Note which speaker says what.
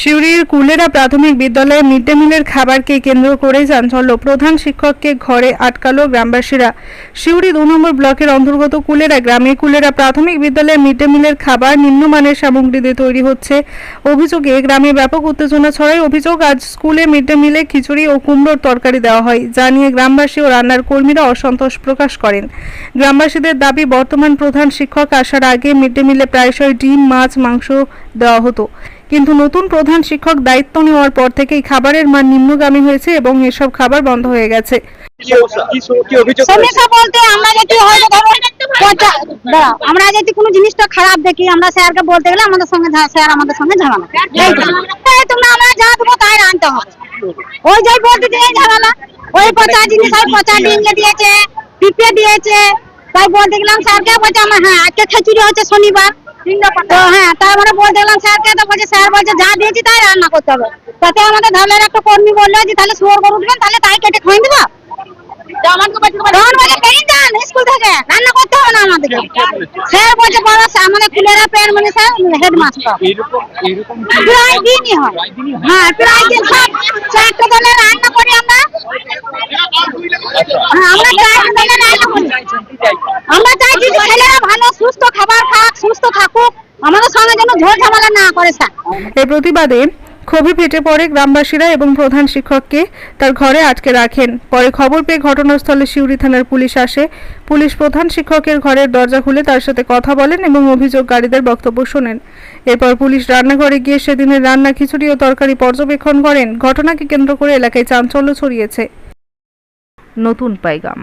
Speaker 1: সিউড়ির কুলেরা প্রাথমিক বিদ্যালয়ে mid day মিলের খাবারকে কেন্দ্র করে চাঞ্চল্য। প্রধান শিক্ষককে ঘরে আটকালো গ্রামবাসীরা। সিউড়ি দু নম্বর ব্লকের অন্তর্গত কুলেরা গ্রামে কুলেরা প্রাথমিক বিদ্যালয়ে মিড ডে মিলের খাবার নিম্নমানের সামগ্রী দিয়ে তৈরি হচ্ছে। অভিযোগে গ্রামে ব্যাপক উত্তেজনা ছড়ায়। অভিযোগ, আজ স্কুলে মিড ডে মিলে খিচুড়ি ও কুমড়োর তরকারি দেওয়া হয়, যা নিয়ে গ্রামবাসী ও রান্নার কর্মীরা অসন্তোষ প্রকাশ করেন। গ্রামবাসীদের দাবি, বর্তমান প্রধান শিক্ষক আসার আগে মিড ডে মিলে প্রায়শই ডিম, মাছ, মাংস দেওয়া হতো। কিন্তু নতুন প্রধান শিক্ষক দায়িত্ব নেওয়ার পর থেকেই খাবারের মান নিম্নগামী হয়েছে এবং এসব খাবার বন্ধ হয়ে গেছে?
Speaker 2: সমস্যা বলতে আমরা যদি হয়তো আমরা কোনো জিনিসটা খারাপ দেখি আমরা স্যারকে বলতে গেলে আমাদের সঙ্গে স্যার আমাদের সঙ্গে ঝামেলা তোমরা আমরা যা দেবো তাই আনতে হবে। ওই যাই বলতে দিয়ে ঝামেলা ওই পচা জিনিস ওই পচা ডিঙ্গে দিয়েছে পিঁপড়ে দিয়েছে। তাই বলতে গেলাম স্যারকে বলছে আমার হ্যাঁ আজকে খিচুড়ি হচ্ছে শনিবার। তো হ্যাঁ তাই বলতে গেলাম স্যারকে তো বলছে স্যার বলছে যা দিয়েছি তাই রান্না করতে হবে। তাতে আমাদের ধানের একটা কর্মী বলল যে তাহলে শুয়োর গরু উঠবেন তাহলে তাই কেটে খাই দেবো। তখন বলছে বেরিয়ে যান স্কুল থেকে রান্না করতে হবে না আমাদেরকে। স্যার বলছে স্যার আমাদের কুলেরা পেন মানে স্যার হেডমাস্টার। প্রায় দিনই হয়। হ্যাঁ? প্রায় দিন সব চারটে দলে রান্না করি আমরা। হ্যাঁ আমরা চারটে দলে রান্না করি। আমরা ঝামেলা না করে স্যার।
Speaker 1: এর প্রতিবাদে ক্ষোভে ফেটে পড়ে গ্রামবাসীরা এবং প্রধান শিক্ষককে তার ঘরে আটকে রাখেন। পরে খবর পেয়ে ঘটনাস্থলে সিউড়ি থানার পুলিশ আসে। পুলিশ প্রধান শিক্ষকের ঘরের দরজা খুলে তার সাথে কথা বলেন এবং অভিযোগকারীদের বক্তব্য শোনেন। এরপর পুলিশ রান্নাঘরে গিয়ে সেদিনের রান্না খিচুড়ি ও তরকারি পর্যবেক্ষণ করেন। ঘটনাকে কেন্দ্র করে এলাকায় চাঞ্চল্য ছড়িয়েছে। নতুন পাইগাম।